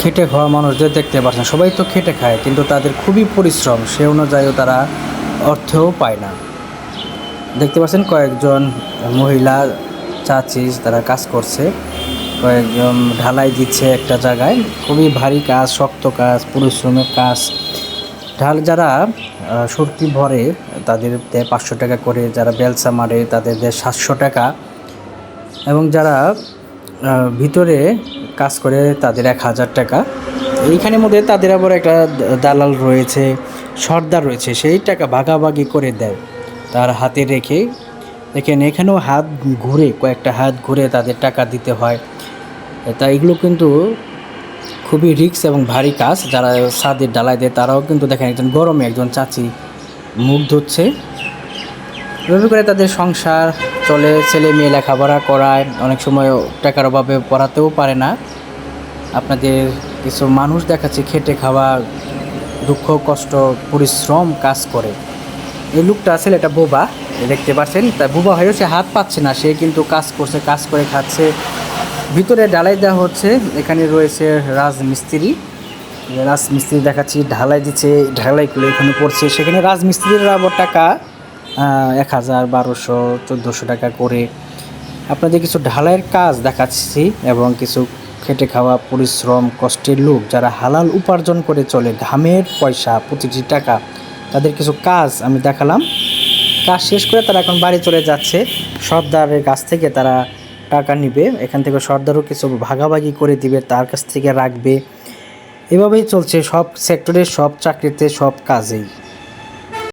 খেটে খাওয়া মানুষদের দেখতে পাচ্ছেন সবাই তো খেটে খায়, কিন্তু তাদের খুবই পরিশ্রম। সে অনুযায়ীও তারা অর্থও পায় না। দেখতে পাচ্ছেন কয়েকজন মহিলা, চাচি, তারা কাজ করছে। কয়েকজন ঢালাই দিচ্ছে একটা জায়গায়। খুবই ভারী কাজ, শক্ত কাজ, পরিশ্রমের কাজ। ঢাল, যারা সুরকি ভরে, তাদের দেয় পাঁচশো টাকা করে, যারা বেলসা মারে, তাদের দেয় সাতশো টাকা। এবং যারা ভিতরে কাজ করে তাদের এক হাজার টাকা। এইখানের মধ্যে তাদের আবার একটা দালাল রয়েছে, সর্দার রয়েছে, সেই টাকা ভাগাভাগি করে দেয় তার হাতে রেখে। দেখেন, এখানেও হাত ঘুরে, কয়েকটা হাত ঘুরে তাদের টাকা দিতে হয়। তা এগুলো কিন্তু খুবই রিক্স এবং ভারী কাজ। যারা ছাদের ডালাই দেয়, তারাও কিন্তু দেখেন, একজন গরমে একজন চাচি মুখ ধুচ্ছে। এভাবে করে তাদের সংসার চলে, ছেলে মেয়ে লেখাপড়া করায়, অনেক সময় টাকার অভাবে পড়াতেও পারে না। আপনাদের কিছু মানুষ দেখাচ্ছে খেটে খাওয়া, দুঃখ, কষ্ট, পরিশ্রম কাজ করে। এই লোকটা আছে এটা বোবা, দেখতে পাচ্ছেন? তা বোবা হয়েও সে হাত পাচ্ছে না, সে কিন্তু কাজ করছে, কাজ করে খাচ্ছে। ভিতরে ডালাই দেওয়া হচ্ছে, এখানে রয়েছে রাজমিস্ত্রি। রাজমিস্ত্রি দেখাচ্ছি, ঢালাই দিচ্ছে ঢালাইগুলো এখানে পড়ছে সেখানে রাজমিস্ত্রির আবার টাকা। এক হাজার, বারোশো, চোদ্দোশো টাকা করে আপনাদের কিছু ঢালাইয়ের কাজ দেখাচ্ছি এবং কিছু খেটে খাওয়া পরিশ্রম, কষ্টের লোক যারা হালাল উপার্জন করে চলে, ঘামের পয়সা প্রতিটি টাকা, তাদের কিছু কাজ আমি দেখালাম। কাজ শেষ করে তারা এখন বাড়ি চলে যাচ্ছে। সর্দারের কাছ থেকে তারা টাকা নিবে। এখান থেকে সর্দারও কিছু ভাগাভাগি করে দিবে, তার কাছ থেকে রাখবে। এভাবেই চলছে সব সেক্টরে সব চাকরিতে সব কাজেই।